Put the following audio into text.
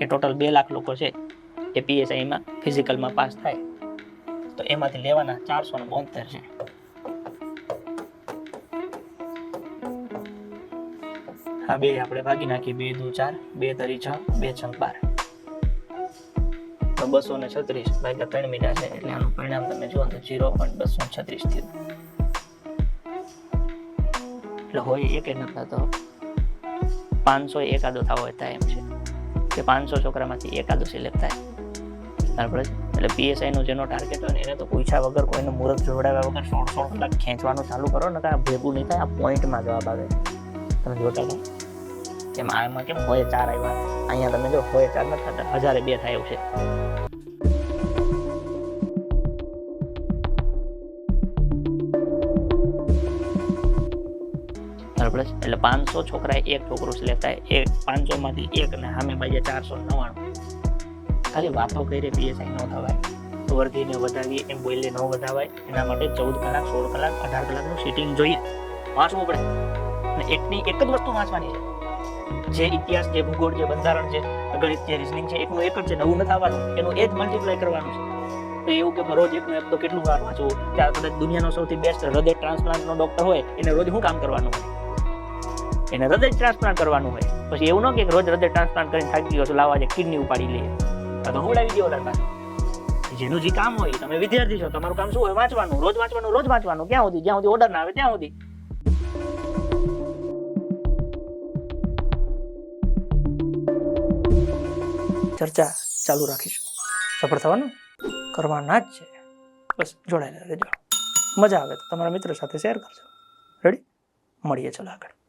કે ટોટલ બે લાખ લોકો છે એ પીએસઆઈમાં ફિઝિકલમાં પાસ થાય. તો એમાંથી લેવાના ચારસો ને બોતેર છે. હા, બે આપણે ભાગી નાખીએ. બે, દુ, ચાર. બે, તરી, છ. બે, છ, બાર. તો બસો ને છત્રીસ ભાગ્યા ત્રણ મીટર છે. એટલે આનું પરિણામ તમે જુઓ તો જીરો પોઈન્ટ બસો છત્રીસ થયું. એટલે હોય એક નથી થતો પાંચસો એકાદો થવો હોય થાય એમ છે. કે પાંચસો છોકરામાંથી એકાદો સિલેક્ટ થાય. બરાબર છે એટલે પીએસઆઈનું જેનો ટાર્ગેટ હોય ને, એને તો પૂછ્યા વગર કોઈનું મુહૂર્ત જોડાવ્યા વગર સોળ સોળ કલાક ખેંચવાનું ચાલુ કરો ને કાં ભેગું નહીં થાય, આ પોઈન્ટમાં જવાબ આવે. તમે જોતા હતા કેમ, આમાં કેમ હોય ચાર આવ્યા? અહીંયા તમે જો, હોય ચાર નથી થતા. હજારે બે થાય એવું છે. બરાબર છે. એટલે પાંચસો છોકરાએ એક છોકરો સિલેક્ટ થાય. પાંચસો પાંચસોમાંથી એક ને સામે બાજુ ચારસો નવ્વાણું. ખાલી વાતો કરી પીએસઆઈ ન થવાય. વર્ધીને વધાવીએ, એમ બોલે ન વધાવાય. એના માટે ચૌદ કલાક, સોળ કલાક, અઢાર કલાકનું સિટિંગ જોઈએ. વાંચવું પડે. અને એકની એક જ વસ્તુ વાંચવાની છે. જે ઇતિહાસ, જે ભૂગોળ, જે બંધારણ છે ગણિત જે રિઝનિંગ છે, એકનું એક જ છે, નવું નથી આવવાનું એનું એ જ મલ્ટીપ્લાય કરવાનું છે. તો એવું કે રોજ એકનું એક તો કેટલું વાર વાંચવું? ત્યાં કદાચ દુનિયાનો સૌથી બેસ્ટ હૃદય ટ્રાન્સપ્લાન્ટનો ડોક્ટર હોય, એને રોજ શું કામ કરવાનું? હોય એને હૃદય ટ્રાન્સપ્લાન્ટ કરવાનું હોય. પછી એવું ન કે રોજ હૃદય ટ્રાન્સપ્લાન્ટ કરીને થાકી ગયો છું લાવવા જે કિડની ઉપાડી લઈએ. તો હું લાવી દો પાસે. જેનું જે કામ હોય તમે વિદ્યાર્થી છો, તમારું કામ શું હોય? વાંચવાનું, રોજ વાંચવાનું રોજ વાંચવાનું. ક્યાં સુધી? જ્યાં સુધી ઓર્ડર ના આવે, ત્યાં સુધી. ચર્ચા ચાલુ રાખીશું. સફળ થવાનું? કરવાના જ છે. બસ, જોડાયેલા રહેજો. મજા આવે તો તમારા મિત્રો સાથે શેર કરજો. રેડી મળીએ, ચલો આગળ.